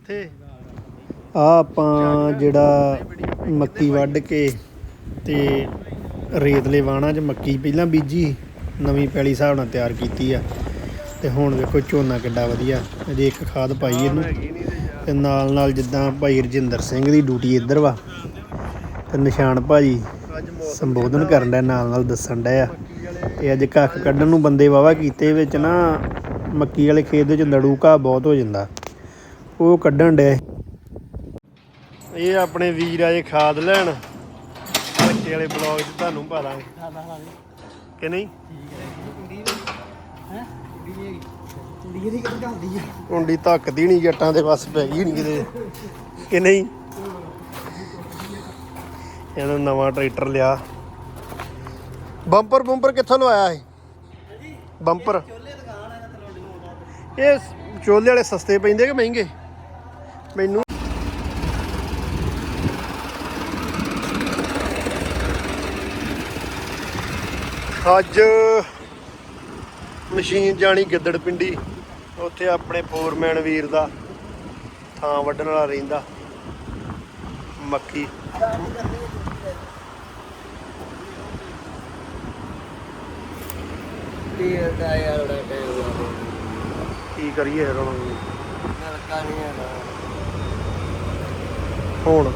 ਕਿੱਥੇ? ਆ ਆਪਾਂ ਜਿਹੜਾ ਮੱਕੀ ਵੱਢ ਕੇ ਤੇ ਰੇਤਲੇ ਵਾਣਾ 'ਚ ਮੱਕੀ ਪਹਿਲਾਂ ਬੀਜੀ ਨਵੀਂ ਪੈਲੀ ਹਿਸਾਬ ਨਾਲ ਤਿਆਰ ਕੀਤੀ ਆ। ਤੇ ਹੁਣ ਵੇਖੋ ਝੋਨਾ ਕਿੱਡਾ ਵਧੀਆ ਅਜੇ ਇੱਕ ਖਾਦ ਪਾਈ ਇਹਨੂੰ। ਤੇ ਨਾਲ ਨਾਲ ਜਿੱਦਾਂ ਭਾਈ ਰਜਿੰਦਰ ਸਿੰਘ ਦੀ ਡਿਊਟੀ ਇੱਧਰ ਵਾ। ਤੇ ਨਿਸ਼ਾਨ ਭਾਜੀ ਸੰਬੋਧਨ ਕਰਨ ਦਾ ਨਾਲ ਨਾਲ ਦੱਸਣ ਡਿਆ ਤੇ ਅੱਜ ਕੱਖ ਕੱਢਣ ਨੂੰ ਬੰਦੇ ਵਾਵਾ ਕੀਤੇ ਵਿੱਚ ਨਾ ਮੱਕੀ ਵਾਲੇ ਖੇਤ ਦੇ ਵਿੱਚ ਨੜੂਕਾ ਬਹੁਤ ਹੋ ਜਾਂਦਾ। ਉਹ ਕੱਢਣ ਡੇ ਇਹ ਆਪਣੇ ਵੀਰ ਆਏ ਖਾਦ ਲੈਣ। ਹਲਕੇ ਵਾਲੇ ਬਲੌਗ 'ਚ ਤੁਹਾਨੂੰ ਪਾ ਦਾਂਗੇ। ਕਿ ਨਹੀਂ? ਕੁੰਡੀ ਧੱਕਦੀ ਨਹੀਂ ਜੱਟਾਂ ਦੇ ਬਸ ਪੈ ਗਈ ਨਹੀਂ ਕਿਤੇ। ਕਿ ਨਹੀਂ? ਇਹਨੂੰ ਨਵਾਂ ਟਰੈਕਟਰ ਲਿਆ। ਬੰਪਰ ਬੰਪਰ ਕਿੱਥੋਂ ਲਵਾਇਆ ਇਹ? ਬੰਪਰ। ਇਹ ਚੋਲੇ ਵਾਲੇ ਸਸਤੇ ਪੈਂਦੇ ਕਿ ਮਹਿੰਗੇ? ਮੈਨੂੰ। ਅੱਜ ਮਸ਼ੀਨ ਜਾਣੀ ਗਿੱਦੜ ਪਿੰਡੀ। ਉੱਥੇ ਆਪਣੇ ਫੋਰਮੈਨ ਵੀਰ ਦਾ ਥਾਂ ਵੱਢਣ ਵਾਲਾ ਰਹਿੰਦਾ। ਮੱਕੀ। ਤੇਲ ਦਾ ਯਾਰ ਬੜਾ ਟਾਈਮ ਲੱਗਦਾ ਕੀ ਕਰੀਏ ਫਿਰ ਹੁਣ? ਨਲਕਾ ਨਹੀਂ ਹੈਗਾ। ਹੁਣ।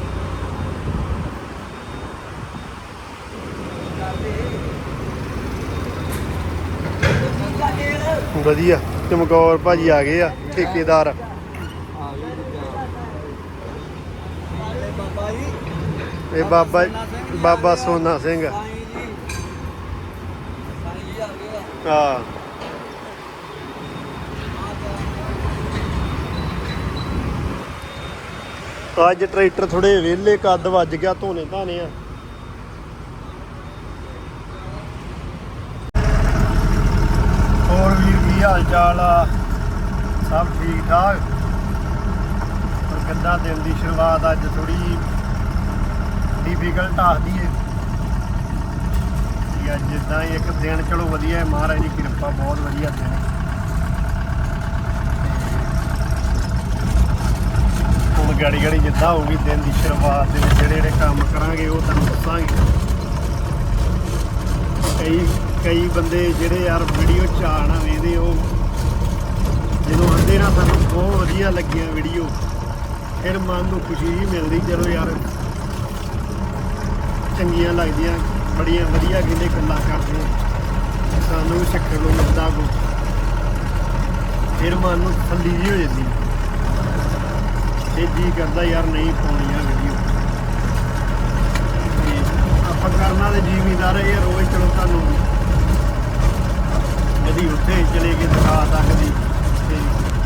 ਵਧੀਆ, ਚਮਕੌਰ ਭਾਜੀ ਆ ਗਏ ਆ, ਠੇਕੇਦਾਰ। ਬਾਬਾ ਇਹ ਬਾਬਾ ਬਾਬਾ ਸੋਨਾ ਸਿੰਘ। ਸਾਈਂ ਜੀ ਸਾਈਂ ਜੀ ਆ ਗਏ ਆ ਆ ਅੱਜ ਟਰੈਕਟਰ ਥੋੜੇ ਵਿਹਲੇ, ਕੱਦ ਵੱਜ ਗਿਆ ਧੋਨੇ ਧਾਨੇ ਆ। ਹੋਰ ਵੀਰ, ਕੀ ਹਾਲ ਚਾਲ ਆ? ਸਭ ਠੀਕ ਠਾਕ ਪਰ ਕਿੱਦਾਂ ਦਿਨ ਦੀ ਸ਼ੁਰੂਆਤ ਅੱਜ ਥੋੜੀ ਡਿਫਿਕਲਟ ਆਖਦੀ ਏ। ਕਿ ਅੱਜ ਜਿੱਦਾਂ ਹੀ ਇੱਕ ਦਿਨ, ਚਲੋ ਵਧੀਆ ਹੈ ਮਹਾਰਾਜ ਦੀ ਕਿਰਪਾ, ਬਹੁਤ ਵਧੀਆ ਦਿਨ। ਹੈ। ਤੇ ਹੁਣ ਗਾੜੀ ਗਾੜੀ ਜਿੱਦਾਂ ਹੋਊਗੀ, ਦਿਨ ਦੀ ਸ਼ੁਰੂਆਤ ਦੇ ਵਿੱਚ ਜਿਹੜੇ ਜਿਹੜੇ ਕੰਮ ਕਰਾਂਗੇ, ਉਹ ਤੁਹਾਨੂੰ ਦੱਸਾਂਗੇ। ਕਈ ਕਈ ਬੰਦੇ ਜਿਹੜੇ ਯਾਰ ਵੀਡੀਓ ਚਾਹਣਾ ਵੇਖਦੇ ਉਹ ਜਦੋਂ ਆਂਦੇ ਨਾ, ਸਾਨੂੰ ਬਹੁਤ ਵਧੀਆ ਲੱਗੀਆਂ ਵੀਡੀਓ, ਫਿਰ ਮਨ ਨੂੰ ਖੁਸ਼ੀ ਜਿਹੀ ਮਿਲਦੀ ਚਲੋ ਯਾਰ ਚੰਗੀਆਂ ਲੱਗਦੀਆਂ, ਬੜੀਆਂ ਵਧੀਆ ਕਹਿੰਦੇ ਗੱਲਾਂ ਕਰਦੇ ਸਾਨੂੰ ਵੀ ਸਿੱਖਣ ਨੂੰ ਮਿਲਦਾ ਕੋ ਫਿਰ ਮਨ ਨੂੰ ਥੱਲੀ ਜਿਹੀ ਹੋ ਜਾਂਦੀ ਇਹ ਜੀ ਕਰਦਾ ਯਾਰ ਨਹੀਂ ਪਾਉਣੀ ਆ ਵੀਡੀਓ। ਤੇ ਆਪਾਂ ਕਰਨਾ ਵਾਲੇ ਜ਼ਿਮੀਦਾਰ ਇਹ ਰੋਜ਼ ਚਲੋ ਤੁਹਾਨੂੰ ਜਦੀ ਉੱਥੇ ਚਲੇ ਗਏ ਦਿਖਾ ਸਕਦੀ। ਤੇ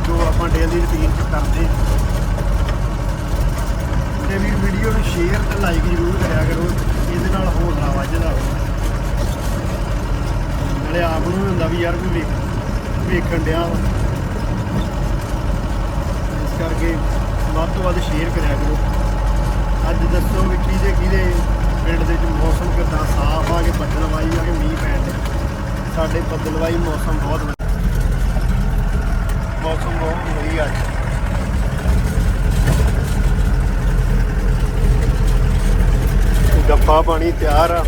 ਜੋ ਆਪਾਂ ਡੇਲੀ ਰੁਟੀਨ ਚ ਕਰਦੇ। ਤੇ ਵੀ ਵੀਡੀਓ ਨੂੰ ਸ਼ੇਅਰ ਤੇ ਲਾਈਕ ਜ਼ਰੂਰ ਕਰਿਆ ਕਰੋ। ਇਹਦੇ ਨਾਲ ਹੌਸਲਾ ਵੱਧਦਾ ਵਾ ਨਾਲੇ ਆਪ ਨੂੰ ਹੁੰਦਾ ਵੀ ਯਾਰ ਵੀ ਵੇਖ ਵੇਖਣ ਡਿਆ ਵਾ। ਇਸ ਕਰਕੇ ਵੱਧ ਤੋਂ ਵੱਧ ਸ਼ੇਅਰ ਕਰਿਆ ਕਰੋ। ਅੱਜ ਦੱਸੋ ਵੀ ਕਿਹਦੇ ਕਿਹਦੇ ਪਿੰਡ ਦੇ ਵਿੱਚ ਮੌਸਮ ਕਿੱਦਾਂ? ਸਾਫ਼ ਆ ਕਿ ਬੱਦਲਵਾਈ ਆ ਕਿ ਮੀਂਹ ਪੈਣ ਡਿਆ ਸਾਡੇ ਬੱਦਲਵਾਈ ਮੌਸਮ ਬਹੁਤ ਵਧੀਆ ਮੌਸਮ ਬਹੁਤ ਵਧੀਆ ਅੱਜ। ਡੱਬਾ ਪਾਣੀ ਤਿਆਰ ਆ।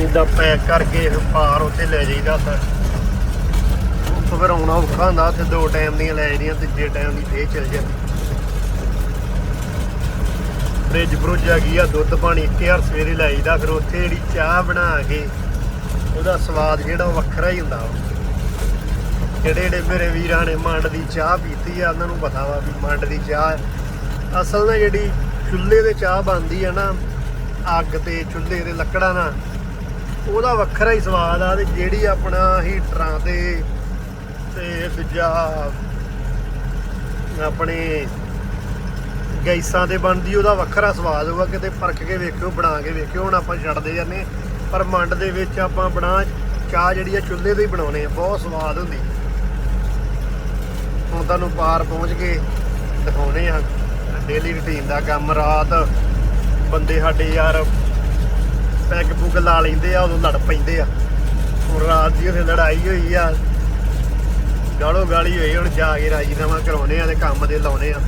ਇਹਦਾ ਪੈਕ ਕਰਕੇ ਫਿਰ ਪਾਰ ਉੱਥੇ ਲੈ ਜਾਈਦਾ ਸਰ। ਫਿਰ ਆਉਣਾ ਔਖਾ ਹੁੰਦਾ ਤੇ ਦੋ ਟਾਈਮ ਦੀਆਂ ਲੈ ਜਾਂਦੀਆਂ ਤੀਜੇ ਟਾਈਮ ਦੀ ਫੇਰ ਚਲ ਜਾਂਦੀ ਫ੍ਰਿਜ ਫਰੁੱਜ ਹੈਗੀ ਆ, ਦੁੱਧ ਪਾਣੀ ਇੱਕ ਯਾਰ ਸਵੇਰੇ ਲੈ ਜਾਈਦਾ, ਫਿਰ ਉੱਥੇ ਜਿਹੜੀ ਚਾਹ ਬਣਾ ਕੇ, ਉਹਦਾ ਸਵਾਦ ਜਿਹੜਾ ਉਹ ਵੱਖਰਾ ਹੀ ਹੁੰਦਾ ਵਾ। ਜਿਹੜੇ ਜਿਹੜੇ ਮੇਰੇ ਵੀਰਾਂ ਨੇ ਮੰਡ ਦੀ ਚਾਹ ਪੀਤੀ ਆ, ਉਹਨਾਂ ਨੂੰ ਪਤਾ ਵਾ ਵੀ ਮੰਡ ਦੀ ਚਾਹ ਅਸਲ ਨਾਲ ਜਿਹੜੀ ਚੁੱਲ੍ਹੇ ਤੇ ਚਾਹ ਬਣਦੀ ਆ ਨਾ, ਅੱਗ ਤੇ ਚੁੱਲ੍ਹੇ ਤੇ ਲੱਕੜਾਂ ਨਾਲ, ਉਹਦਾ ਵੱਖਰਾ ਹੀ ਸਵਾਦ ਆ, ਤੇ ਜਿਹੜੀ ਆਪਣਾ ਹੀਟਰਾਂ ਤੇ ਤੇ ਦੂਜਾ ਆਪਣੇ ਗੈਸਾਂ ਤੇ ਬਣਦੀ, ਉਹਦਾ ਵੱਖਰਾ ਸਵਾਦ ਹੋਊਗਾ, ਕਿਤੇ ਪਰਖ ਕੇ ਵੇਖਿਓ, ਬਣਾ ਕੇ ਵੇਖਿਓ, ਹੁਣ ਆਪਾਂ ਛੱਡਦੇ ਜਾਂਦੇ ਪਰ ਮੰਡ ਦੇ ਵਿੱਚ ਆਪਾਂ ਬਣਾ, ਚਾਹ ਜਿਹੜੀ ਆ, ਚੁੱਲ੍ਹੇ ਤੇ ਹੀ ਬਣਾਉਣੇ ਆ, ਬਹੁਤ ਸਵਾਦ ਹੁੰਦੀ। ਹੁਣ ਤੁਹਾਨੂੰ ਪਾਰ ਪਹੁੰਚ ਕੇ ਦਿਖਾਉਣੇ ਆ ਡੇਲੀ ਰੁਟੀਨ ਦਾ ਕੰਮ, ਰਾਤ ਬੰਦੇ ਸਾਡੇ ਯਾਰ ਪੈਗ ਪੁਗ ਲਾ ਲੈਂਦੇ ਆ, ਉਦੋਂ ਲੜ ਪੈਂਦੇ ਆ। ਹੁਣ ਰਾਤ ਦੀ ਉੱਥੇ ਲੜਾਈ ਹੋਈ ਆ ਗਾਲੋ ਗਾਲੀ ਹੋਈ, ਹੁਣ ਜਾ ਕੇ ਰਾਜੀਨਾਮਾ ਕਰਾਉਣੇ ਆ ਤੇ ਕੰਮ ਦੇ ਲਾਉਣੇ ਆ।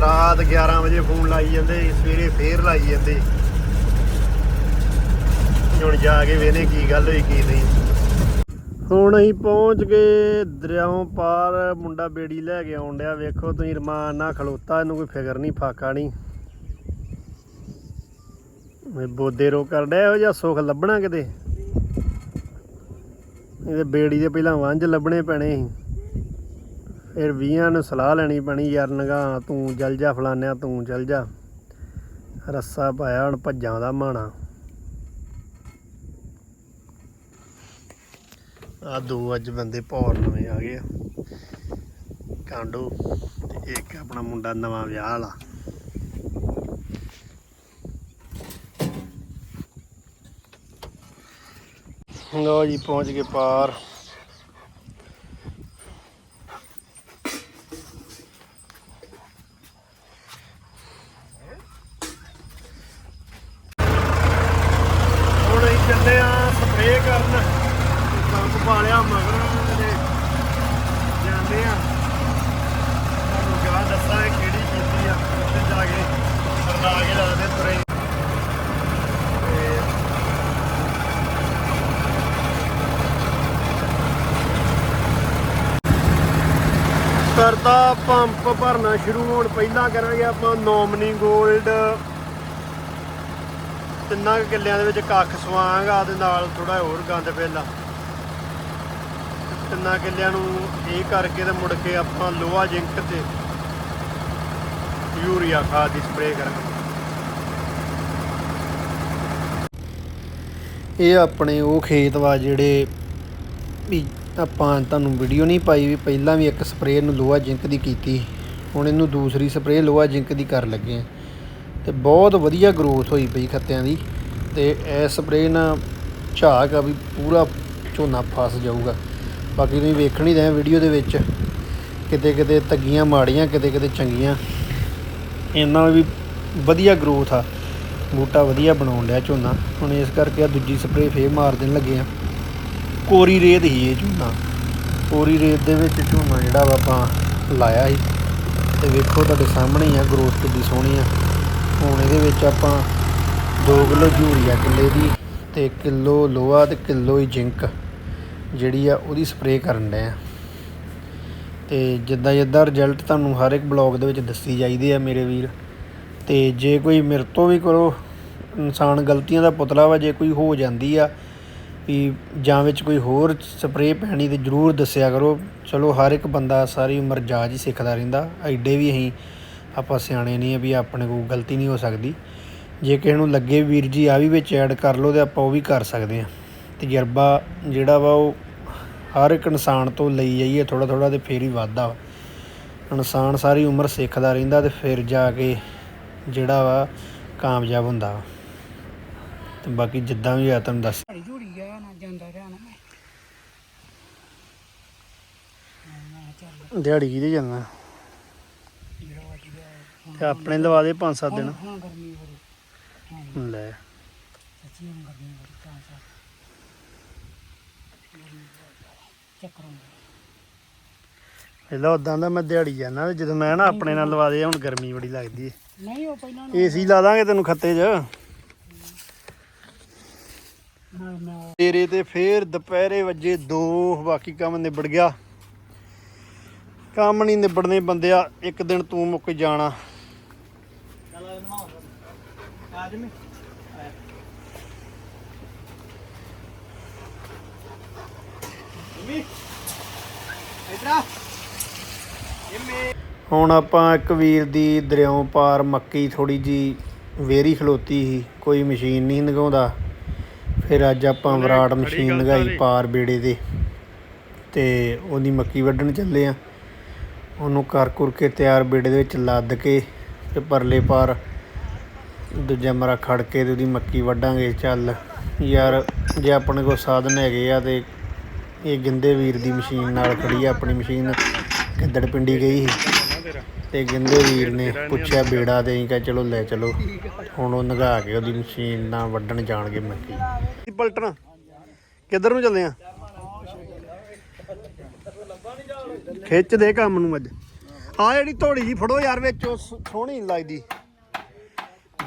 ਰਾਤ 11 ਵਜੇ ਫੋਨ ਲਾਈ ਜਾਂਦੇ, ਸਵੇਰੇ ਫੇਰ ਲਾਈ ਜਾਂਦੇ। ਹੁਣ ਜਾ ਕੇ ਵੇਨੇ ਕੀ ਗੱਲ ਹੋਈ, ਕੀ ਨਹੀਂ। ਹੁਣ ਅਸੀਂ ਪਹੁੰਚ ਗਏ ਦਰਿਆਓਂ ਪਾਰ, ਮੁੰਡਾ ਬੇੜੀ ਲੈ ਕੇ ਆਉਣ ਡਿਆ। ਵੇਖੋ ਤੁਸੀਂ ਰਮਾਨ ਨਾਲ ਖਲੋਤਾ, ਇਹਨੂੰ ਕੋਈ ਫਿਕਰ ਨਹੀਂ, ਫਾਕਾ ਨਹੀਂ। ਮੈਂ ਬੋਦੇ ਰੋ ਕਰ ਡਿਆ, ਇਹੋ ਜਿਹਾ ਸੁੱਖ ਲੱਭਣਾ ਕਿਤੇ? ਇਹਦੇ ਬੇੜੀ ਦੇ ਪਹਿਲਾਂ ਵੰਜ ਲੱਭਣੇ ਪੈਣੇ ਸੀ। ਫਿਰ ਵੀਹਾਂ ਨੂੰ ਸਲਾਹ ਲੈਣੀ ਪੈਣੀ, ਯਾਰ ਨਗਾ, ਤੂੰ ਜਲ ਜਾ ਫਲਾਨਿਆ ਤੂੰ ਜਲ ਜਾ। ਰੱਸਾ ਪਾਇਆ, ਹੁਣ ਭੱਜਾਂ ਦਾ ਮਾਣਾ। ਆ ਦੋ ਅੱਜ ਬੰਦੇ ਪੌਰ ਨਵੇਂ ਆ ਗਏ ਆ। ਕਾਂਡੋ ਤੇ ਇੱਕ ਆਪਣਾ ਮੁੰਡਾ ਨਵਾਂ ਵਿਆਹ ਵਾਲਾ। ਲੋ ਜੀ ਪਹੁੰਚ ਗਏ ਪਾਰ ਹੁਣ ਅਸੀਂ ਚੱਲੇ ਆ ਸਪਰੇਅ ਕਰਨ ਪੰਪ ਪਾ ਲਿਆ ਮਗਰ ਤੇ ਜਾਂਦੇ ਆ ਤੁਹਾਨੂੰ ਕਿਹਾ ਦੱਸਾਂ ਇਹ ਕਿਹੜੀ ਕੀਤੀ ਆ ਉੱਥੇ ਜਾ ਕੇ ਸਰਦਾ ਕੇ ਲਾਦੇ ਤੁਰੇ ਤੇ ਕਰਤਾ ਪੰਪ ਭਰਨਾ ਸ਼ੁਰੂ ਹੋਣ ਪਹਿਲਾਂ ਕਰਾਂਗੇ ਆਪਾਂ ਨੋਮਨੀ 골ਡ ਤਿੰਨਾਂ ਕਿੱਲਿਆਂ ਦੇ ਵਿੱਚ ਕੱਖ ਸਵਾਂਗਾ ਦੇ ਨਾਲ ਥੋੜਾ ਹੋਰ ਗੰਦ ਫੇਲਾ ਤਿੰਨਾਂ ਕਿੱਲਿਆਂ ਨੂੰ ਇਹ ਕਰਕੇ ਤੇ ਮੁੜ ਕੇ ਆਪਾਂ ਲੋਹਾ ਜਿੰਕ ਤੇ ਯੂਰੀਆ ਖਾਦ ਦੀ ਸਪਰੇਅ ਕਰਾਂਗੇ। ਇਹ ਆਪਣੇ ਉਹ ਖੇਤ ਵਾ ਜਿਹੜੇ ਵੀ ਆਪਾਂ ਤੁਹਾਨੂੰ ਵੀਡੀਓ ਨਹੀਂ ਪਾਈ ਵੀ ਪਹਿਲਾਂ ਵੀ ਇੱਕ ਸਪਰੇਅ ਨੂੰ ਲੋਹਾ ਜਿੰਕ ਦੀ ਕੀਤੀ ਹੁਣ ਇਹਨੂੰ ਦੂਸਰੀ ਸਪਰੇਅ ਲੋਹਾ ਜਿੰਕ ਦੀ ਕਰਨ ਲੱਗੇ ਆ ਤੇ ਬਹੁਤ ਵਧੀਆ ਗਰੋਥ ਹੋਈ ਪਈ ਖੱਤਿਆਂ ਦੀ। ਤੇ ਇਹ ਸਪਰੇਅ ਨਾਲ ਝਾਕ ਆ ਵੀ ਪੂਰਾ ਝੋਨਾ ਫਸ ਜਾਊਗਾ। ਬਾਕੀ ਤੁਸੀਂ ਵੇਖਣ ਹੀ ਰਹੇ ਵੀਡੀਓ ਦੇ ਵਿੱਚ। ਕਿਤੇ ਕਿਤੇ ਤੱਗੀਆਂ ਮਾੜੀਆਂ, ਕਿਤੇ ਕਿਤੇ ਚੰਗੀਆਂ। ਇਹਨਾਂ ਵੀ ਵਧੀਆ ਗਰੋਥ ਆ। ਬੂਟਾ ਵਧੀਆ ਬਣਾਉਣ ਲਿਆ ਝੋਨਾ। ਹੁਣ ਇਸ ਕਰਕੇ ਆ ਦੂਜੀ ਸਪਰੇਅ ਫੇਰ ਮਾਰ ਦੇਣ ਲੱਗੇ ਆ ਕੋਰੀ ਰੇਤ ਹੀ ਇਹ ਝੋਨਾ। ਕੋਰੀ ਰੇਤ ਦੇ ਵਿੱਚ ਝੋਨਾ ਜਿਹੜਾ ਵਾ ਆਪਾਂ ਲਾਇਆ ਸੀ। ਤੇ ਵੇਖੋ ਤੁਹਾਡੇ ਸਾਹਮਣੇ ਹੀ ਆ, ਗਰੋਥ ਕਿੰਨੀ ਸੋਹਣੀ ਆ। ਹੁਣ ਇਹਦੇ ਵਿੱਚ ਆਪਾਂ 2 ਕਿਲੋ ਯੂਰੀਆ ਕਿੱਲੇ ਦੀ ਤੇ ਕਿਲੋ ਲੋਹਾ ਤੇ ਕਿਲੋ ਹੀ ਜ਼ਿੰਕ ਜਿਹੜੀ ਆ ਉਹਦੀ ਸਪਰੇਅ ਕਰਨ ਡਏ ਆ। ਤੇ ਜਿੱਦਾਂ ਜਿੱਦਾਂ ਰਿਜ਼ਲਟ ਤੁਹਾਨੂੰ ਹਰ ਇੱਕ ਬਲੌਗ ਦੇ ਵਿੱਚ ਦੱਸੀ ਜਾਈਦੇ ਆ ਮੇਰੇ ਵੀਰ। ਤੇ ਜੇ ਕੋਈ ਮੇਰੇ ਤੋਂ ਵੀ ਕਰੋ, ਇਨਸਾਨ ਗਲਤੀਆਂ ਦਾ ਪੁਤਲਾ ਵਾ, ਜੇ ਕੋਈ ਹੋ ਜਾਂਦੀ ਆ ਵੀ ਜਾਂ ਵਿੱਚ ਕੋਈ ਹੋਰ ਸਪਰੇਅ ਪੈਣੀ ਤਾਂ ਜਰੂਰ ਦੱਸਿਆ ਕਰੋ। ਚਲੋ, ਹਰ ਇੱਕ ਬੰਦਾ ਸਾਰੀ ਉਮਰ ਜਾਚ ਹੀ ਸਿੱਖਦਾ ਰਹਿੰਦਾ। ਐਡੇ ਵੀ ਅਸੀਂ, ਆਪਾਂ ਸਿਆਣੇ ਨਹੀਂ ਆ ਵੀ ਆਪਣੇ ਕੋਲ ਗਲਤੀ ਨਹੀਂ ਹੋ ਸਕਦੀ। ਜੇ ਕਿਸੇ ਨੂੰ ਲੱਗੇ ਵੀਰ ਜੀ ਆ ਵੀ ਵਿੱਚ ਐਡ ਕਰ ਲਓ ਤੇ ਆਪਾਂ ਉਹ ਵੀ ਕਰ ਸਕਦੇ ਹਾਂ। ਤਜਰਬਾ ਜਿਹੜਾ ਵਾ ਉਹ ਹਰ ਇੱਕ ਇਨਸਾਨ ਤੋਂ ਲਈ ਜਾਈਏ ਥੋੜਾ ਥੋੜਾ ਤੇ ਫੇਰ ਹੀ ਵੱਧਦਾ ਵਾ। ਇਨਸਾਨ ਸਾਰੀ ਉਮਰ ਸਿੱਖਦਾ ਰਹਿੰਦਾ ਤੇ ਫਿਰ ਜਾ ਕੇ ਜਿਹੜਾ ਵਾ ਕਾਮਯਾਬ ਹੁੰਦਾ ਵਾ। ਤੇ ਬਾਕੀ ਜਿੱਦਾਂ ਵੀ ਆ ਤੁਹਾਨੂੰ ਦੱਸ ਝਾੜੀ ਝੂੜੀ ਗਿਆ ਨਾ ਜਾਂਦਾ ਰਿਹਾ ਨਾ ਮੈਂ ਮੈਂ ਚੱਲ ਦਿਹਾੜੀ ਕਿਹਦੇ ਜਾਂਦਾ ਤੇ ਆਪਣੇ ਲਵਾ ਦੇ 5-7 ਦਿਨ। ਹਾਂ ਗਰਮੀ ਬੜੀ। ਹਾਂ। ਲੈ। ਸੱਚੀ ਹੁਣ ਗਰਮੀ ਬੜੀ ਤਾਂ ਸਾ ਚੱਕਰ ਆਉਂਦਾ ਪਹਿਲਾਂ ਉਦਾਂ ਦਾ ਮੈਂ ਦਿਹਾੜੀ ਜਾਂਦਾ ਤੇ ਜਦੋਂ ਮੈਂ ਨਾ ਆਪਣੇ ਨਾਲ ਲਵਾ ਦੇ ਹੁਣ ਗਰਮੀ ਬੜੀ ਲੱਗਦੀ ਏ। ਨਹੀਂ ਉਹ ਪਹਿਲਾਂ ਏਸੀ ਲਾ ਦਾਂਗੇ ਤੈਨੂੰ ਖੱਤੇ 'ਚ। ਤੇਰੇ ਤੇ ਫੇਰ ਦੁਪਹਿਰੇ ਵਜੇ 2 ਬਾਕੀ ਕੰਮ ਨਿਬੜ ਗਿਆ। ਕੰਮ ਨਹੀਂ ਨਿਬੜਨੇ ਬੰਦਿਆ ਇੱਕ ਦਿਨ ਤੂੰ ਮੁੱਕ ਜਾਣਾ। ਹੁਣ ਆਪਾਂ ਇੱਕ ਵੀਰ ਦੀ ਦਰਿਆਓਂ ਪਾਰ ਮੱਕੀ ਥੋੜੀ ਜੀ ਵੇਰੀ ਖਲੋਤੀ ਸੀ ਕੋਈ ਮਸ਼ੀਨ ਨਹੀਂ ਲਗਾਉਂਦਾ ਫਿਰ ਅੱਜ ਆਪਾਂ ਵਿਰਾਟ ਮਸ਼ੀਨ ਲਗਾਈ ਪਾਰ ਬੇੜੇ ਦੇ ਤੇ ਉਹਦੀ ਮੱਕੀ ਵੱਢਣ ਚੱਲੇ ਆ। ਉਹਨੂੰ ਕਰ ਕੁਰ ਕੇ ਤਿਆਰ ਬੇੜੇ ਦੇ ਵਿੱਚ ਲੱਦ ਕੇ ਤੇ ਪਰਲੇ ਪਾਰ ਦੂਜਾ ਮਰਾ ਖੜ ਕੇ ਤੇ ਉਹਦੀ ਮੱਕੀ ਵੱਢਾਂਗੇ, ਚੱਲ। ਯਾਰ, ਜੇ ਆਪਣੇ ਕੋਲ ਸਾਧਨ ਹੈਗੇ ਆ ਤੇ ਇਹ ਗਿੰਦੇ ਵੀਰ ਦੀ ਮਸ਼ੀਨ ਨਾਲ ਖੜੀ ਆ, ਆਪਣੀ ਮਸ਼ੀਨ ਗਿੱਦੜ ਪਿੰਡੀ ਗਈ ਸੀ। ਤੇ ਗਿੰਦੇ ਵੀਰ ਨੇ ਪੁੱਛਿਆ ਬੇੜਾ ਤੇ ਅਸੀਂ ਕਿਹਾ, ਚਲੋ ਲੈ ਚਲੋ। ਹੁਣ ਉਹ ਨਗਾ ਕੇ ਉਹਦੀ ਮਸ਼ੀਨ ਨਾਲ ਵੱਢਣ ਜਾਣਗੇ ਮੱਕੀ। ਪਲਟਣਾ। ਕਿੱਧਰ ਨੂੰ ਚੱਲੇ ਆ? ਖਿੱਚ ਦੇ ਕੰਮ ਨੂੰ ਅੱਜ। ਆ ਜਿਹੜੀ ਧੋੜੀ ਜੀ ਫੜੋ ਯਾਰ ਵਿੱਚ ਉਹ ਸੋਹਣੀ ਲੱਗਦੀ।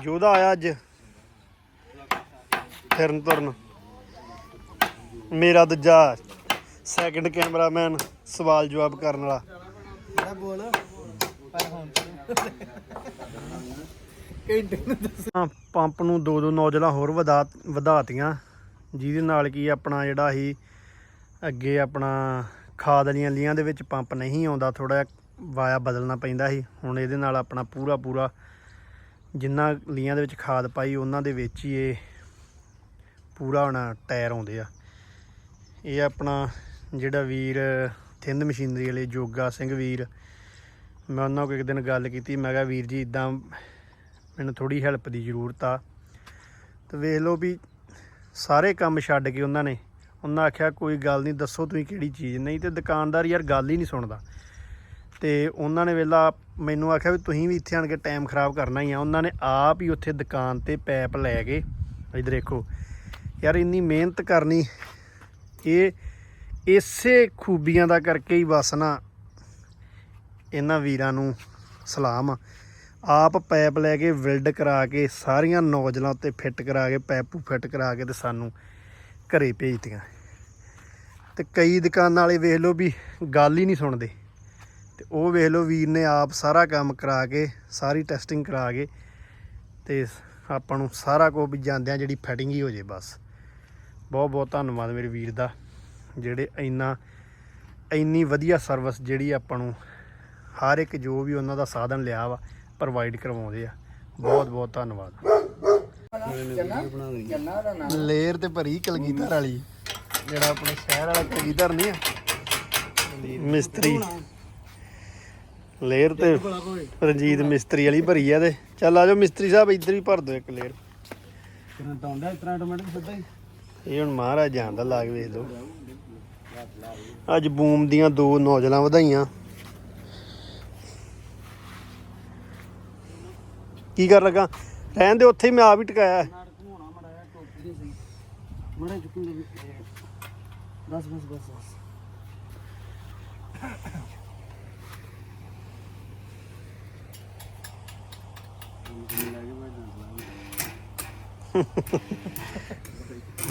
ਜੋਦਾ ਆਇਆ ਅੱਜ। ਫਿਰਨ ਤੁਰਨ। ਮੇਰਾ ਦੂਜਾ ਸੈਕਿੰਡ ਕੈਮਰਾਮੈਨ ਸਵਾਲ ਜਵਾਬ ਕਰਨ ਵਾਲਾ। ਕਿਹੜਾ ਬੋਲ। ਪਰ ਹੁਣ ਘੰਟੇ ਨੂੰ ਦੱਸ। ਹਾਂ, ਪੰਪ ਨੂੰ ਦੋ ਦੋ ਨੌਜਲਾਂ ਹੋਰ ਵਧਾ ਵਧਾਤੀਆਂ। ਜਿਹਦੇ ਨਾਲ ਕੀ ਆਪਣਾ ਜਿਹੜਾ ਸੀ ਅੱਗੇ ਆਪਣਾ ਖਾਦ ਵਾਲੀਆਂ ਲੀਆਂ ਦੇ ਵਿੱਚ ਪੰਪ ਨਹੀਂ ਆਉਂਦਾ ਥੋੜਾ ਵਾਇਆ ਬਦਲਣਾ ਪੈਂਦਾ ਸੀ। ਹੁਣ ਇਹਦੇ ਨਾਲ ਆਪਣਾ ਪੂਰਾ ਪੂਰਾ ਜਿੰਨਾ ਲੀਆਂ ਦੇ ਵਿੱਚ ਖਾਦ ਪਾਈ, ਉਹਨਾਂ ਦੇ ਵਿੱਚ ਹੀ ਇਹ ਪੂਰਾ ਹੁਣ ਟਾਇਰ ਆਉਂਦੇ ਆ। ਇਹ ਆਪਣਾ ਜਿਹੜਾ ਵੀਰ, ਥਿੰਦ ਮਸ਼ੀਨਰੀ ਵਾਲੇ ਜੋਗਾ ਸਿੰਘ ਵੀਰ, ਮੈਂ ਉਹਨਾਂ ਕੋਲ ਇੱਕ ਦਿਨ ਗੱਲ ਕੀਤੀ, ਮੈਂ ਕਿਹਾ, ਵੀਰ ਜੀ, ਇਦਾਂ ਮੈਨੂੰ ਥੋੜੀ ਹੈਲਪ ਦੀ ਜ਼ਰੂਰਤ ਆ। ਤੇ ਵੇਖ ਲਓ ਵੀ ਸਾਰੇ ਕੰਮ ਛੱਡ ਕੇ ਉਹਨਾਂ ਨੇ ਉਹਨਾਂ ਆਖਿਆ, ਕੋਈ ਗੱਲ ਨਹੀਂ, ਦੱਸੋ ਤੁਸੀਂ ਕਿਹੜੀ ਚੀਜ਼? ਨਹੀਂ ਤੇ ਦੁਕਾਨਦਾਰ ਯਾਰ ਗੱਲ ਹੀ ਨਹੀਂ ਸੁਣਦਾ। ਤੇ ਉਹਨਾਂ ਨੇ ਵੇਲਾ ਮੈਨੂੰ ਆਖਿਆ ਵੀ ਤੁਸੀਂ ਵੀ ਇੱਥੇ ਆਣ ਕੇ ਟਾਈਮ ਖਰਾਬ ਕਰਨਾ ਹੀ ਆ। ਉਹਨਾਂ ਨੇ ਆਪ ਹੀ ਉੱਥੇ ਦੁਕਾਨ ਤੇ ਪੈਪ ਲੈ ਕੇ, ਇਧਰ ਦੇਖੋ, ਯਾਰ ਇੰਨੀ ਮਿਹਨਤ ਕਰਨੀ, ਇਹ ਇਸੇ ਖੂਬੀਆਂ ਦਾ ਕਰਕੇ ਹੀ ਬਸ ਨਾ ਇਹਨਾਂ ਵੀਰਾਂ ਨੂੰ ਸਲਾਮ ਆਪ ਪੈਪ ਲੈ ਕੇ ਵਿਲਡ ਕਰਾ ਕੇ, ਸਾਰੀਆਂ ਨੌਜਲਾਂ ਉੱਤੇ ਫਿੱਟ ਕਰਾ ਕੇ, ਪੈਪੂ ਫਿੱਟ ਕਰਾ ਕੇ ਤੇ ਸਾਨੂੰ ਘਰੇ ਭੇਜਤੀਆਂ। ਤੇ ਕਈ ਦੁਕਾਨਾਂ ਵਾਲੇ ਵੇਖ ਲਓ ਵੀ ਗੱਲ ਹੀ ਨਹੀਂ ਸੁਣਦੇ। ਤੇ ਉਹ ਵੇਖ ਲਓ ਵੀਰ ਨੇ ਆਪ ਸਾਰਾ ਕੰਮ ਕਰਾ ਕੇ ਸਾਰੀ ਟੈਸਟਿੰਗ ਕਰਾ ਕੇ ਤੇ ਆਪਾਂ ਨੂੰ ਸਾਰਾ ਕੁਝ ਵੀ ਜਾਂਦਿਆਂ ਜਿਹੜੀ ਫਿਟਿੰਗ ਹੀ ਹੋ ਜੇ ਬਸ। ਬਹੁਤ ਬਹੁਤ ਧੰਨਵਾਦ ਮੇਰੇ ਵੀਰ ਦਾ ਜਿਹੜੇ ਇੰਨਾ ਇੰਨੀ ਵਧੀਆ ਸਰਵਿਸ ਜਿਹੜੀ ਆਪਾਂ ਨੂੰ ਹਰ ਇੱਕ ਜੋ ਵੀ ਉਹਨਾਂ ਦਾ ਸਾਧਨ ਲਿਆ ਵਾ ਪ੍ਰੋਵਾਈਡ ਕਰਵਾਉਂਦੇ ਆ। ਬਹੁਤ ਬਹੁਤ ਧੰਨਵਾਦ। ਲੇਅਰ ਤੇ ਭਰੀ ਕਲਗੀਧਰ ਵਾਲੀ। ਜਿਹੜਾ ਆਪਣੇ ਸ਼ਹਿਰ ਵਾਲਾ ਕਲਗੀਧਰ ਨਹੀਂ ਆ। ਮਿਸਤਰੀ। ਲੇਅਰ ਤੇ ਰਣਜੀਤ ਮਿਸਤਰੀ ਵਾਲੀ ਭਰੀ ਆ ਤੇ। ਚੱਲ ਆਜੋ ਮਿਸਤਰੀ ਸਾਹਿਬ ਇੱਧਰ ਹੀ ਭਰ ਦਿਓ ਇੱਕ ਲੇਅਰ। ਕਿੰਨਾ ਟੌਂਦਾ ਇਤਨਾ ਆਟੋਮੈਟਿਕ ਸਿੱਧਾ ਹੀ। ਇਹ ਹੁਣ ਮਹਾਰਾਜ ਜਾਣਦਾ ਲਾ ਕੇ ਵੇਖ ਲਓ। ਅੱਜ ਬੂਮ ਦੀਆਂ ਦੋ ਨੌਜਲਾਂ ਵਧਾਈਆਂ। ਕੀ ਕਰ ਲਗਾ? ਰਹਿਣ ਦੇ ਉੱਥੇ ਹੀ ਮੈਂ ਆਪ ਹੀ ਟਿਕਾਇਆ। ਮੜਾ ਵੀ ਬਸ ਬਸ ਬਸ ਬਸ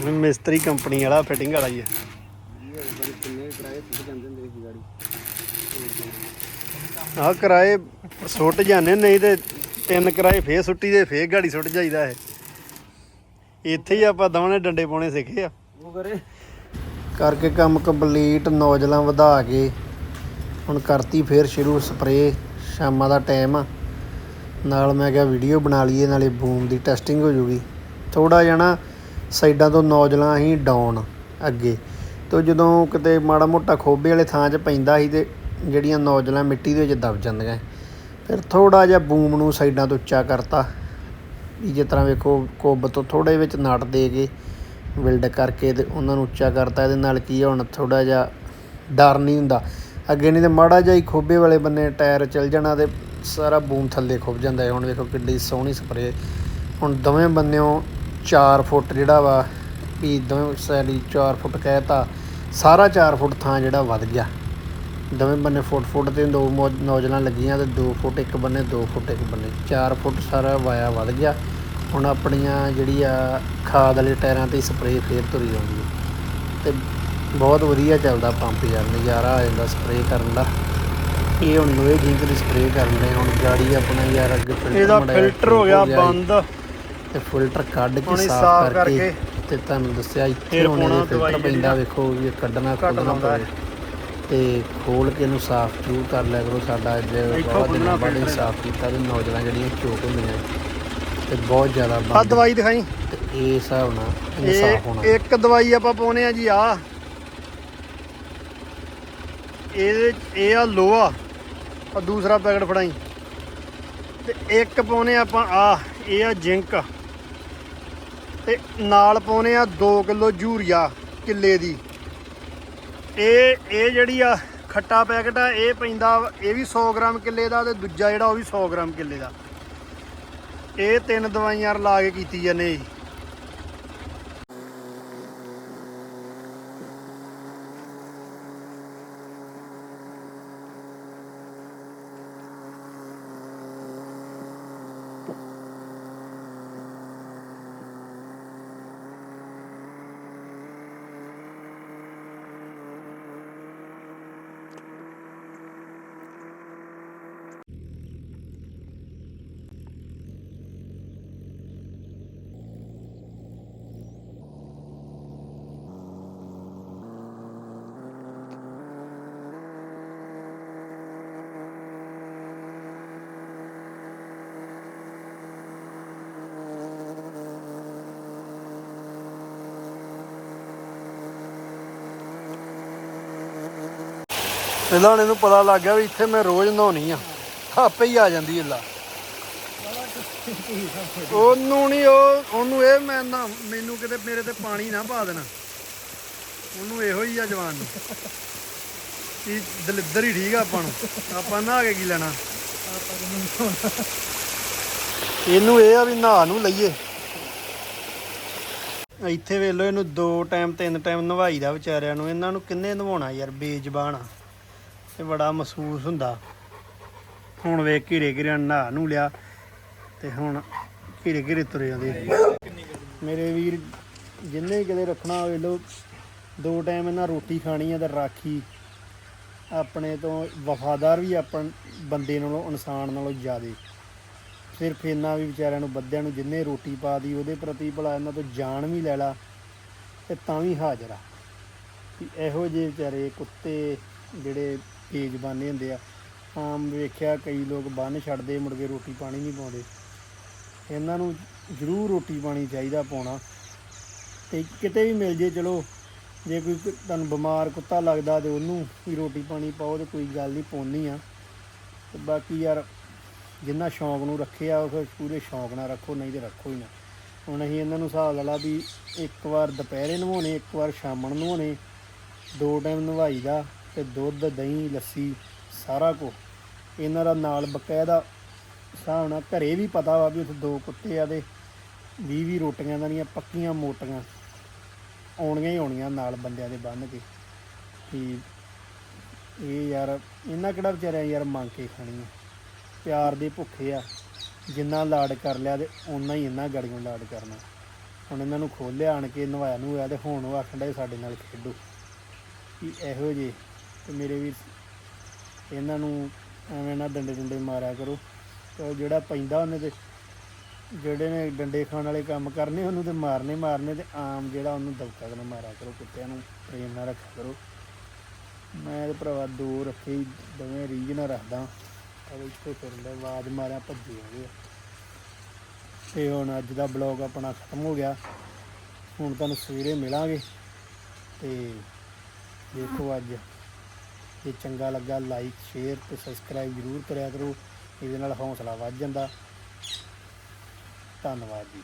ਮਿਸਤਰੀ ਕੰਪਨੀ ਵਾਲਾ ਫਿਟਿੰਗ ਵਾਲਾ ਹੀ ਹੈ। ਕਿਰਾਏ ਆਹ ਕਿਰਾਏ ਸੁੱਟ ਜਾਂਦੇ ਨਹੀਂ ਤੇ ਤਿੰਨ ਕਿਰਾਏ ਫੇਰ ਸੁੱਟੀ ਦੇ ਫੇਰ ਗਾੜੀ ਸੁੱਟ ਜਾਈਦਾ ਹੈ ਇੱਥੇ ਹੀ ਆਪਾਂ ਦੋਵੇਂ ਡੰਡੇ ਪਾਉਣੇ ਸਿੱਖੇ ਆ। ਉਹ ਕਰੇ। ਕਰਕੇ ਕੰਮ ਕੰਪਲੀਟ, ਨੌਜਲਾਂ ਵਧਾ ਕੇ ਹੁਣ ਕਰਤੀ ਫੇਰ ਸ਼ੁਰੂ ਸਪਰੇ ਸ਼ਾਮਾਂ ਦਾ ਟਾਈਮ ਆ। ਨਾਲ ਮੈਂ ਕਿਹਾ ਵੀਡੀਓ ਬਣਾ ਲਈਏ, ਨਾਲੇ ਬੂਮ ਦੀ ਟੈਸਟਿੰਗ ਹੋ ਜੂਗੀ। ਥੋੜਾ ਜਣਾ ਸਾਈਡਾਂ ਤੋਂ ਨੌਜਲਾਂ ਹੀ ਡਾਊਨ ਅੱਗੇ। ਤੋਂ ਜਦੋਂ ਕਿਤੇ ਮਾੜਾ ਮੋਟਾ ਖੋਬੇ ਵਾਲੇ ਥਾਂ 'ਚ ਪੈਂਦਾ ਸੀ ਤੇ ਜਿਹੜੀਆਂ ਨੌਜਲਾਂ ਮਿੱਟੀ ਦੇ ਵਿੱਚ ਦਬ ਜਾਂਦੀਆਂ। ਫਿਰ ਥੋੜਾ ਜਿਹਾ ਬੂਮ ਨੂੰ ਸਾਈਡਾਂ ਤੋਂ ਉੱਚਾ ਕਰਤਾ। ਵੀ ਜਿਸ ਤਰ੍ਹਾਂ ਵੇਖੋ, ਕੁੱਬ ਤੋਂ ਥੋੜੇ ਵਿੱਚ ਨਟ ਦੇ ਕੇ ਵਿਲਡ ਕਰਕੇ ਤੇ ਉਹਨਾਂ ਨੂੰ ਉੱਚਾ ਕਰਤਾ। ਇਹਦੇ ਨਾਲ ਕੀ ਆ, ਹੁਣ ਥੋੜਾ ਜਿਹਾ ਡਰ ਨਹੀਂ ਹੁੰਦਾ। ਅੱਗੇ ਨਹੀਂ ਤੇ ਮਾੜਾ ਜਿਹਾ ਹੀ ਖੋਬੇ ਵਾਲੇ ਬੰਨੇ ਟਾਇਰ ਚੱਲ ਜਾਣਾ ਤੇ ਸਾਰਾ ਬੂਮ ਥੱਲੇ ਖੁੱਭ ਜਾਂਦਾ ਹੈ। ਹੁਣ ਵੇਖੋ ਕਿੱਡੀ ਸੋਹਣੀ ਸਪਰੇ ਹੁਣ ਦੋਵੇਂ ਬੰਨਿਓ 4 ਫੁੱਟ ਜਿਹੜਾ ਵਾ, ਵੀ ਦੋਵੇਂ ਸਾਈਡ 4 ਫੁੱਟ ਕਹਿਤਾ, ਸਾਰਾ 4 ਫੁੱਟ ਥਾਂ ਜਿਹੜਾ ਵੱਧ ਗਿਆ। ਦੋਵੇਂ ਬੰਨੇ ਫੁੱਟ ਫੁੱਟ ਤੇ ਦੋ ਨੌਜਲਾਂ ਲੱਗੀਆਂ ਤੇ 2 ਫੁੱਟ ਇੱਕ ਬੰਨੇ 2 ਫੁੱਟ ਇੱਕ ਬੰਨੇ। 4 ਫੁੱਟ ਸਾਰਾ ਵਾਇਆ ਵੱਧ ਗਿਆ। ਹੁਣ ਆਪਣੀਆਂ ਜਿਹੜੀ ਆ ਖਾਦ ਵਾਲੇ ਟਾਇਰਾਂ ਤੇ ਸਪਰੇਅ ਫੇਰ ਤੁਰੀ ਜਾਂਦੀ ਹੈ ਤੇ ਬਹੁਤ ਵਧੀਆ ਚੱਲਦਾ ਪੰਪ ਯਾਰ ਨਜ਼ਾਰਾ ਆ ਜਾਂਦਾ ਸਪਰੇਅ ਕਰਨ ਦਾ। ਇਹ ਹੁਣ ਲੋਹੇ ਜਿੰਕ ਦੀ ਸਪਰੇਅ ਕਰਨ ਹੁਣ ਗਾੜੀ ਆਪਣਾ ਯਾਰ ਅੱਗੇ ਫਿਲਟਰ ਇਹਦਾ ਫਿਲਟਰ ਹੋ ਗਿਆ। ਬੰਦ। ਤੇ ਫਿਲਟਰ ਕੱਢ ਕੇ ਸਾਫ਼ ਕਰਕੇ ਤੇ ਤੁਹਾਨੂੰ ਦੱਸਿਆ ਇੱਥੇ ਹੁਣ ਇਹ ਫਿਲਟਰ ਪੈਂਦਾ ਵੇਖੋ ਇਹ ਕੱਢਣਾ ਲਾਉਂਦਾ ਪਵੇ। ਤੇ ਖੋਲ ਕੇ ਇਹਨੂੰ ਸਾਫ਼ ਜ਼ਰੂਰ ਕਰ ਲਿਆ ਕਰੋ ਸਾਡਾ ਅੱਜ ਬਹੁਤ ਦਿਨਾਂ ਬਾਅਦ ਸਾਫ਼ ਕੀਤਾ ਤੇ ਨੌਜਵਾਨ ਜਿਹੜੀਆਂ ਚੋਕ ਹੁੰਦੀਆਂ ਤੇ ਬਹੁਤ ਜ਼ਿਆਦਾ ਆ ਬੰਦ। ਦਵਾਈ ਦਿਖਾਈ। ਤੇ ਇਹ ਹਿਸਾਬ ਨਾਲ ਇਹਨੂੰ ਸਾਫ਼ ਹੋਣਾ। ਇਹ ਇੱਕ ਦਵਾਈ ਆਪਾਂ ਪਾਉਨੇ ਆ ਜੀ ਆ ਇਹਦੇ 'ਚ- ਇਹ ਆ ਲੋਹਾ ਆ ਦੂਸਰਾ ਪੈਕਟ ਫੜਾਈ। ਤੇ ਇੱਕ ਪਾਉਨੇ ਆਪਾਂ ਆ ਇਹ ਆ ਜਿੰਕ। ਤੇ ਨਾਲ ਪਾਉਨੇ ਆ 2 ਕਿਲੋ ਯੂਰੀਆ ਕਿੱਲੇ ਦੀ। ਇਹ ਇਹ ਜਿਹੜੀ ਆ ਖੱਟਾ ਪੈਕਟ ਆ ਇਹ ਪੈਂਦਾ ਇਹ ਵੀ 100 ਗ੍ਰਾਮ ਕਿੱਲੇ ਦਾ ਤੇ ਦੂਜਾ ਜਿਹੜਾ ਉਹ ਵੀ 100 ਗ੍ਰਾਮ ਕਿੱਲੇ ਦਾ। ਇਹ ਤਿੰਨ ਦਵਾਈਆਂ ਰਲਾ ਕੇ ਕੀਤੀ ਜਾਂਦੇ ਜੀ। ਪਹਿਲਾਂ ਹੁਣ ਇਹਨੂੰ ਪਤਾ ਲੱਗ ਗਿਆ ਵੀ ਇੱਥੇ ਮੈਂ ਰੋਜ਼ ਨਹਾਉਣੀ ਆ। ਆਪੇ ਹੀ ਆ ਜਾਂਦੀ ਇੱਲਾ ਉਹਨੂੰ ਨਹੀਂ ਉਹ, ਉਹਨੂੰ ਇਹ ਮੈਂ ਨਾ, ਮੈਨੂੰ ਕਿਤੇ ਮੇਰੇ ਤੇ ਪਾਣੀ ਨਾ ਪਾ ਦੇਣਾ। ਉਹਨੂੰ ਇਹੋ ਹੀ ਆ ਜਵਾਨ ਨੂੰ। ਕੀ ਦਲਿੱਦਰ ਹੀ ਠੀਕ ਆ ਆਪਾਂ ਨੂੰ। ਆਪਾਂ ਨਹਾ ਕੇ ਕੀ ਲੈਣਾ? ਇਹਨੂੰ ਇਹ ਆ ਵੀ ਨਹਾ ਨੂੰ ਲਈਏ। ਇੱਥੇ ਵੇਖ ਲਓ ਇਹਨੂੰ ਦੋ ਟਾਈਮ, ਤਿੰਨ ਟਾਈਮ ਨਵਾਈ ਦਾ ਵਿਚਾਰਿਆਂ ਨੂੰ। ਇਹਨਾਂ ਨੂੰ ਕਿੰਨੇ ਨਵਾਉਣਾ ਯਾਰ, ਬੇਜ਼ਬਾਨ ਆ। ਤੇ ਬੜਾ ਮਹਿਸੂਸ ਹੁੰਦਾ। ਹੁਣ ਵੇਖ ਘਿਰੇ ਘਿਰੇ ਨਹਾ ਨੂੰ ਲਿਆ ਤੇ ਹੁਣ ਘਿਰੇ ਘਿਰੇ ਤੁਰੇ ਜਾਂਦੇ ਮੇਰੇ ਵੀਰ ਜਿੰਨੇ ਕਿਤੇ ਰੱਖਣਾ ਹੋਵੇ ਲੋ ਦੋ ਟਾਈਮ ਇਹਨਾਂ ਰੋਟੀ ਖਾਣੀ ਆ ਤੇ ਰਾਖੀ। ਆਪਣੇ ਤੋਂ ਵਫਾਦਾਰ ਵੀ ਆਪਣ ਬੰਦੇ ਨਾਲੋਂ, ਇਨਸਾਨ ਨਾਲੋਂ ਜ਼ਿਆਦੇ। ਸਿਰਫ ਇਹਨਾਂ ਵੀ ਵਿਚਾਰਿਆਂ ਨੂੰ ਬੱਦਿਆਂ ਨੂੰ ਜਿੰਨੇ ਰੋਟੀ ਪਾ ਦੀ, ਉਹਦੇ ਪ੍ਰਤੀ ਭਲਾ ਇਹਨਾਂ ਤੋਂ ਜਾਨ ਵੀ ਲੈ ਲਾ ਤੇ ਤਾਂ ਵੀ ਹਾਜ਼ਰ ਆ। ਇਹੋ ਜਿਹੇ ਵਿਚਾਰੇ ਕੁੱਤੇ ਜਿਹੜੇ ਤੇਜ਼ ਬਾਨੇ ਹੁੰਦੇ ਆ। ਆਮ ਵੇਖਿਆ ਕਈ ਲੋਕ ਬੰਨ ਛੱਡਦੇ, ਮੁੜ ਕੇ ਰੋਟੀ ਪਾਣੀ ਨਹੀਂ ਪਾਉਂਦੇ। ਇਹਨਾਂ ਨੂੰ ਜ਼ਰੂਰ ਰੋਟੀ ਪਾਣੀ ਚਾਹੀਦਾ ਪਾਉਣਾ। ਤੇ ਕਿਤੇ ਵੀ ਮਿਲ ਜੇ, ਚਲੋ, ਜੇ ਕੋਈ ਤੁਹਾਨੂੰ ਬਿਮਾਰ ਕੁੱਤਾ ਲੱਗਦਾ ਤੇ ਉਹਨੂੰ ਵੀ ਰੋਟੀ ਪਾਣੀ ਪਾਓ ਤੇ ਕੋਈ ਗੱਲ ਨਹੀਂ ਪਾਉਣੀ ਆ ਤੇ ਬਾਕੀ ਯਾਰ, ਜਿੰਨਾ ਸ਼ੌਂਕ ਨੂੰ ਰੱਖਿਆ, ਉਹ ਫਿਰ ਪੂਰੇ ਸ਼ੌਂਕ ਨਾਲ ਰੱਖੋ, ਨਹੀਂ ਤੇ ਰੱਖੋ ਹੀ ਨਾ। ਹੁਣ ਅਸੀਂ ਇਹਨਾਂ ਨੂੰ ਹਿਸਾਬ ਲਾ ਵੀ ਇੱਕ ਵਾਰ ਦੁਪਹਿਰੇ ਨਵਾਉਣੇ, ਇੱਕ ਵਾਰ ਸ਼ਾਮ ਨੂੰ ਨਵਾਉਣੇ, ਦੋ ਟਾਈਮ ਨਵਾਈ ਦਾ ਤੇ ਦੁੱਧ, ਦਹੀਂ, ਲੱਸੀ ਸਾਰਾ ਕੁਝ ਇਹਨਾਂ ਦਾ ਨਾਲ ਬਕਾਇਦਾ ਹਿਸਾਬ ਨਾਲ ਘਰੇ ਵੀ ਪਤਾ ਵਾ ਵੀ ਉੱਥੇ ਦੋ ਕੁੱਤੇ ਆ ਤੇ 20 20 ਰੋਟੀਆਂ ਇਹਨਾਂ ਦੀਆਂ ਪੱਕੀਆਂ ਮੋਟੀਆਂ ਆਉਣੀਆਂ ਹੀ ਆਉਣੀਆਂ ਨਾਲ ਬੰਦਿਆਂ ਦੇ ਬੰਨ ਕੇ। ਕਿ ਇਹ ਯਾਰ ਇਹਨਾਂ ਕਿਹੜਾ ਵਿਚਾਰਿਆਂ ਯਾਰ ਮੰਗ ਕੇ ਖਾਣੀ ਆ? ਪਿਆਰ ਦੇ ਭੁੱਖੇ ਆ, ਜਿੰਨਾ ਲਾਡ ਕਰ ਲਿਆ ਤੇ ਓਨਾ ਹੀ ਇਹਨਾਂ ਗੜੀਆਂ ਲਾਡ ਕਰਨਾ। ਹੁਣ ਇਹਨਾਂ ਨੂੰ ਖੋਲਿਆ ਆਣ ਕੇ ਨਵਾਇਆ ਨੂੰ ਹੋਇਆ ਤੇ ਹੁਣ ਉਹ ਆਖਣ ਡਏ ਸਾਡੇ ਨਾਲ ਖੇਡੋ। ਕਿ ਇਹੋ ਜਿਹੇ ਤੇ ਮੇਰੇ ਵੀਰ ਇਹਨਾਂ ਨੂੰ ਐਵੇਂ ਨਾ ਡੰਡੇ ਡੰਡੇ ਮਾਰਿਆ ਕਰੋ। ਤੇ ਉਹ ਜਿਹੜਾ ਪੈਂਦਾ ਉਹਨੇ ਤੇ ਜਿਹੜੇ ਨੇ ਡੰਡੇ ਖਾਣ ਵਾਲੇ ਕੰਮ ਕਰਨੇ ਉਹਨੂੰ ਤੇ ਮਾਰਨੇ ਮਾਰਨੇ ਤੇ ਆਮ ਜਿਹੜਾ ਉਹਨੂੰ ਦਬਕਾ ਨਾਲ ਮਾਰਿਆ ਕਰੋ ਕੁੱਤਿਆਂ ਨੂੰ ਪ੍ਰੇਮ ਨਾਲ ਰੱਖਿਆ ਕਰੋ। ਮੈਂ ਤੇ ਭਰਾਵਾ ਦੋ ਰੱਖੇ ਹੀ, ਦੋਵੇਂ ਰੀਝ ਨਾਲ ਰੱਖਦਾ। ਪਰ ਇੱਥੇ ਫਿਰਦੇ ਆਵਾਜ਼ ਮਾਰਿਆ ਭੱਜੇ ਆਉਂਦੇ ਆ ਤੇ ਹੁਣ ਅੱਜ ਦਾ ਬਲੌਗ ਆਪਣਾ ਖਤਮ ਹੋ ਗਿਆ। ਹੁਣ ਤੁਹਾਨੂੰ ਸਵੇਰੇ ਮਿਲਾਂਗੇ। ਤੇ ਦੇਖੋ ਅੱਜ। ਜੇ ਚੰਗਾ ਲੱਗਾ ਲਾਈਕ ਸ਼ੇਅਰ ਤੇ ਸਬਸਕ੍ਰਾਈਬ ਜ਼ਰੂਰ ਕਰਿਆ ਕਰੋ। ਇਹਦੇ ਨਾਲ ਹੌਸਲਾ ਵੱਧ ਜਾਂਦਾ। ਧੰਨਵਾਦ ਜੀ।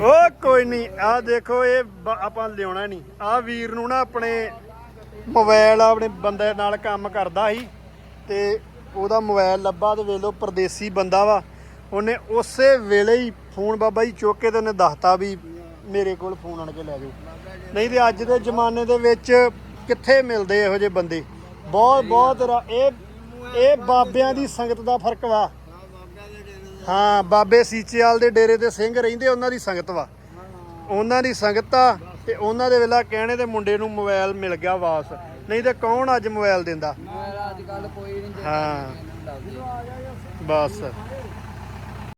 ਓ, ਕੋਈ ਨਹੀਂ। ਆ ਦੇਖੋ, ਇਹ ਬ- ਆਪਾਂ ਲਿਆਉਣਾ ਨਹੀਂ। ਆ ਵੀਰ ਨੂੰ ਨਾ ਆਪਣੇ ਮੋਬਾਈਲ ਆਪਣੇ ਬੰਦੇ ਨਾਲ ਕੰਮ ਕਰਦਾ ਸੀ ਤੇ ਉਹਦਾ ਮੋਬਾਈਲ ਲੱਭਾ ਤੇ ਵੇਖ ਲਓ, ਪਰਦੇਸੀ ਬੰਦਾ ਵਾ। ਉਹਨੇ ਉਸੇ ਵੇਲੇ ਹੀ ਫੋਨ ਬਾਬਾ ਜੀ ਚੁੱਕ ਕੇ ਤੇ ਉਹਨੇ ਦੱਸਤਾ ਵੀ ਮੇਰੇ ਕੋਲ ਫੋਨ ਆਣ ਕੇ ਲੈ ਜਾਓ। ਨਹੀਂ ਤੇ ਅੱਜ ਦੇ ਜ਼ਮਾਨੇ ਦੇ ਵਿੱਚ ਕਿੱਥੇ ਮਿਲਦੇ ਇਹੋ ਜਿਹੇ ਬੰਦੇ? ਬਹੁਤ ਬਹੁਤ ਰਾ- ਇਹ ਇਹ ਬਾਬਿਆਂ ਦੀ ਸੰਗਤ ਦਾ ਫ਼ਰਕ ਵਾ। ਹਾਂ ਬਾਬੇ ਸੀਚੇਵਾਲ ਦੇ ਡੇਰੇ ਤੇ ਸਿੰਘ ਰਹਿੰਦੇ ਉਹਨਾਂ ਦੀ ਸੰਗਤ ਵਾ। ਉਹਨਾਂ ਦੀ ਸੰਗਤ ਆ ਤੇ ਉਹਨਾਂ ਦੇ ਵੇਲਾ ਕਹਿਣੇ ਤੇ ਮੁੰਡੇ ਨੂੰ ਮੋਬਾਈਲ ਮਿਲ ਗਿਆ ਵਾਪਸ। ਨਹੀਂ ਤੇ ਕੌਣ ਅੱਜ ਮੋਬਾਈਲ ਦਿੰਦਾ? ਅੱਜ ਕੱਲ ਕੋਈ ਨਹੀਂ ਹਾਂ। ਬਸ।